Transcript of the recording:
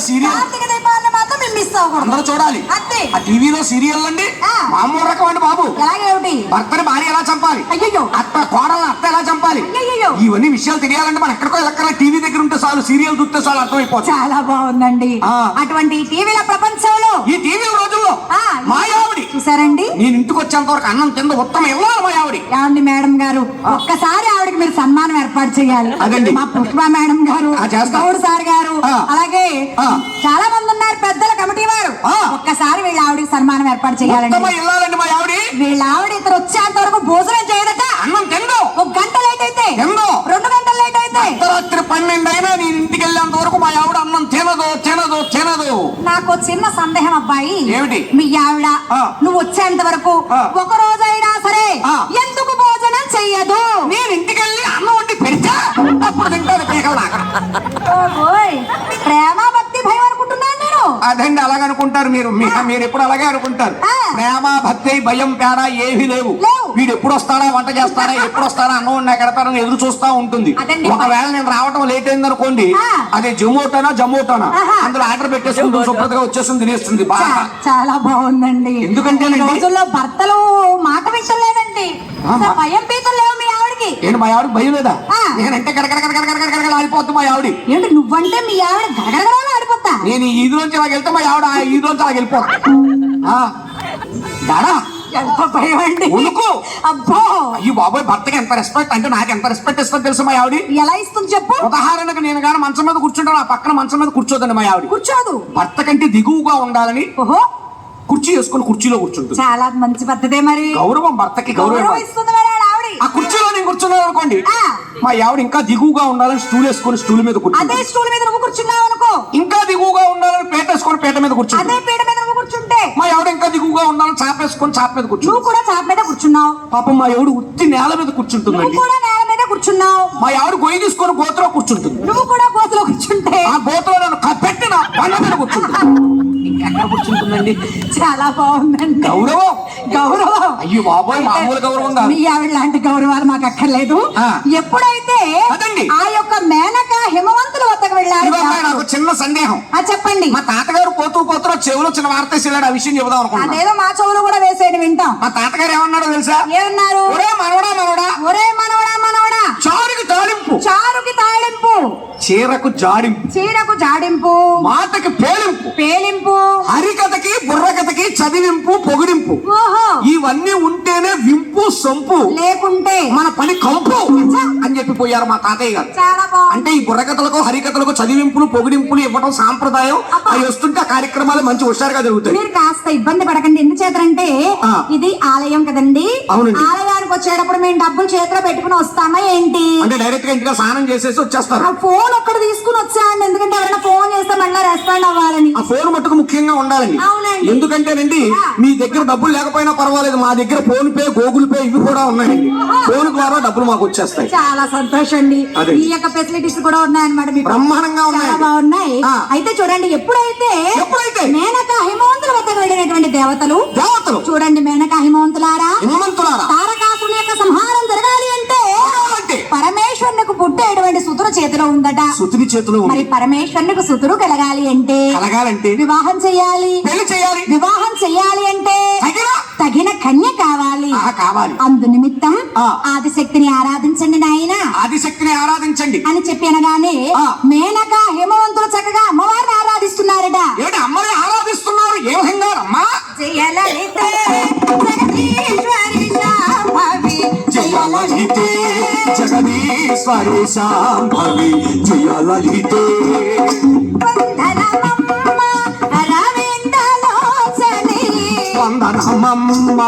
Serial Karthika దీపాన్ని మాత్రం మేము మిస్ అవ్వకూడదు. అందరూ చూడాలి. అంతే. ఆ టీవీలో సీరియల్ అండి. ఆ. మామూలు రకం అండి బాబు. భర్తని భార్య ఎలా చంపాలి? అయ్యయ్యో. అత్త కోడలను అత్త. ఇవన్నీ విషయాలు తెలియాలంటే మనం ఎక్కడికో ఎక్కడ టీవీ దగ్గర ఉంటే చాలు సీరియల్ చూస్తే చాలు అర్థమైపోతుంది. చాలా బాగుందండి. అటువంటి టీవీల ప్రపంచంలో. ఈ టీవీ రోజుల్లో మాయావిడి. చూసారండి నేను ఇంటికి వచ్చేంత వరకు అన్నం తింద ఉత్తమ ఇవ్వాలి మాయావిడి. ఏమండి మేడం గారు? ఒక్కసారి ఆవిడకి మీరు సన్మానం ఏర్పాటు చేయాలి. అదండి. మా పుష్ప మేడం గారు. గౌడ్ సార్ గారు. అలాగే. చాలా మంది ఉన్నారు పెద్దల కమిటీ వారు. ఒక్కసారి వీళ్ళ ఆవిడకి సన్మానం ఏర్పాటు చేయాలండి. వీళ్ళ ఆవిడ ఇద్దరు వచ్చేంత వరకు భోజనం చేయదట అన్నం తిందు ఒక గంట లేట్ అయితే తిందు రెండు గంటలు లేట్ అయితే అర్ధరాత్రి పన్నెండు అయినా నేను ఇంటికి వెళ్ళేంత వరకు మా ఆవిడ అన్నం తినదు తినదు తినదు నాకు చిన్న సందేహం అబ్బాయి? మీ ఆవిడ. నువ్వు వచ్చేంత వరకు. ఒక రోజైనా సరే. ఎందుకు భోజనం చెయ్యదు నేను ఇంటికి వెళ్ళి అన్నం వండి పెడితే అప్పుడు తింటాను ప్రేమ భక్తి భయం అనుకుంటున్నాను నేను అదండి అలాగనుకుంటారు మీరు మీరు ఎప్పుడు అలాగే అనుకుంటారు. ప్రేమ భక్తి భయం తేడా ఏమీ లేవు. వీడు ఎప్పుడు వస్తాడా వంట చేస్తాడా ఎప్పుడు వస్తాడా అన్నం వండా కడతారని ఎదురు చూస్తా ఉంటుంది. ఒకవేళ నేను రావటం లేట్ అయింది అనుకోండి. అదే జొమోటోనా జమోటోనా. అందులో ఆర్డర్ పెట్టేసుకుంటుంది శుభ్రతగా వచ్చేస్తుంది తినేస్తుంది బాగా చాలా బాగుందండి ఎందుకంటేనండి? ఈ రోజుల్లో భర్తలు మాట ఆ, మా- భయం పీతలు లేవు మీ ఆవిడకి ఏంటి మా ఆవిడ భయం లేదా. నేనంటే గడగడ గడగడ గడగడ గడగడ ఆడిపోతుంది మా ఆవిడ ఏంటి నువ్వంటే మీ ఆవిడ ఆడిపోతా నేను ఈ ఈదులోంచి ఇలా వెళ్తే మా ఆవిడ ఆ ఈదులోంచి అలా వెళ్ళిపోతా ఆ. దాడా ఎంత భయం అండి. ఉనుకు. అబ్బో. అయ్యి బాబోయ్ భర్తకి ఎంత రెస్పెక్ట్ అంటే నాకు ఎంత రెస్పెక్ట్ ఇస్తుందో తెలుసు మా ఆవిడ? ఎలా ఇస్తుంది చెప్పు. ఉదాహరణకు నేను గాని మంచం మీద కూర్చుంటాను ఆ పక్కన మంచం మీద కూర్చోదండి మా ఆవిడ. కూర్చోదు. భర్త కంటే దిగువగా ఉండాలని ఓహో. కుర్చీ వేసుకుని కుర్చీలో కూర్చుంటుంది. చాలా మంచి పద్ధతే మరి. గౌరవం భర్తకి గౌరవం. ఇస్తుంది మరి ఆ కుర్చీలో నేను కూర్చున్నాను అనుకోండి. మా ఆవిడ ఇంకా దిగువగా ఉండాలని స్టూల్ వేసుకొని స్టూల్ మీద అదే స్టూల్ మీద నువ్వు కూర్చున్నావు అనుకో. ఇంకా దిగువగా ఉండాలని పేట వేసుకొని పేట మీద కూర్చుంటుంది అదే పీట మీద నువ్వు కూర్చుంటే. మా ఆవిడ ఇంకా దిగువగా ఉండాలని చాప వేసుకొని చాప మీద నువ్వు కూడా చాప మీద కూర్చున్నావు. పాపం మా ఆవిడ ఉత్తి నేల మీద నువ్వు కూర్చుంటుందండి కూడా నేల మీద కూర్చున్నావు. మా ఆవిడ గొయ్యి తీసుకొని గోతులో కూర్చుంటుంది. నువ్వు కూడా కోతలో కూర్చుంటే. ఆ గోతులో నన్ను కప్పెట్టి నా బండ మీద కూర్చుంటుంది ఇంకెక్కడ కూర్చుంటుందండి? చాలా బాగుందండి. గౌరవం. గౌరవం. అయ్యో బాబోయ్ మామూలు గౌరవం కాదు మీ ఆవిడ లాంటి గౌరవాలు మాకు అక్కర్లేదు. ఎప్పుడైతే అదండి. ఆ యొక్క మేనక హిమవంతుల వద్దకు వెళ్ళారు నాకు చిన్న సందేహం. ఆ చెప్పండి. మా తాతగారు పోతూ పోతూ చెవులో చిన్న వార్త వేసాడు ఆ విషయం చెబుదాం అనుకున్నాను అదేదో మా చెవులు కూడా వేసేయండి వింటాం. మా తాతగారు ఏమన్నాడో తెలుసా? ఏమన్నారు? ఒరే మనవడా మనవడా. ఒరే మనవడా మనవడా తాళింపు చారుకి తాళింపు. చీరకు జాడింపు. చీరకు జాడింపు. మాటకి పేలింపు. పేలింపు. హరికథకి బుర్రకథకి చదివింపు పొగిడింపు. ఇవన్నీ ఉంటేనే వింపు సొంపు. లేకుంటే. మన పని కంపు. అని చెప్పి పోయారు మా తాతయ్య గారు. అంటే ఈ బుర్రకథలకు హరికథలకు చదివింపులు పొగిడింపులు ఇవ్వడం సాంప్రదాయం. అవి వస్తుంటే ఆ కార్యక్రమాలు మంచి హుషారుగా జరుగుతాయి. మీరు కాస్త ఇబ్బంది పడకండి. ఎందుచేతంటే. ఇది ఆలయం కదండి. అవునండి. ఆలయానికి వచ్చేటప్పుడు మేము డబ్బులు చేతిలో పెట్టుకుని వస్తామా ఏంటి? అంటే డైరెక్ట్గా ఇంటిగా స్నానం చేసేసి వచ్చేస్తారు. ఫోన్ ఒక్కడ తీసుకుని వచ్చాయండి. ఎందుకంటే ఎవరైనా ఫోన్ చేస్తే మళ్ళీ రెస్పాండ్ అవ్వాలని. ఆ ఫోన్ మట్టుకు ముఖ్యంగా ఉండాలండి. అవునండి. ఎందుకంటేనండి. మీ దగ్గర డబ్బులు లేకపోయినా పర్వాలేదు. మా దగ్గర ఫోన్ పే గూగుల్ పే ఇవి కూడా ఉన్నాయండి. ఫోన్ ద్వారా డబ్బులు మాకు వచ్చేస్తాయి. చాలా సంతోషం అండి. ఈ యొక్క ఫెసిలిటీస్ కూడా ఉన్నాయన్నమాట మీకు. బ్రహ్మాండంగా ఉన్నాయి బాగున్నాయి. అయితే చూడండి ఎప్పుడైతే ఎప్పుడైతే? మేనక హిమవంతుల వద్దకు వెళ్ళినటువంటి దేవతలు దేవతలు. చూడండి మేనక పరమేశ్వరునికి పుట్టేటువంటి సుతురు చేతిలో ఉందట? సుతుని చేతిలో మరి పరమేశ్వరునికి సుతురు కలగాలి అంటే? కలగాలంటే? వివాహం పెళ్ళి చేయాలి. వివాహం చెయ్యాలి అంటే? తగిన? కన్య కావాలి. కావాలి. అందు నిమిత్తం. ఆదిశక్తిని ఆరాధించండి నాయన. ఆదిశక్తిని ఆరాధించండి. అని చెప్పి అనగానే. మేనక హేమవంతులు చక్కగా అమ్మవారిని ఆరాధిస్తున్నారట. ఏంటి జగదీశ్వరి శాంభవి జయలలితే. వందనమమ్మ అరవిందలోచని వందనమమ్మ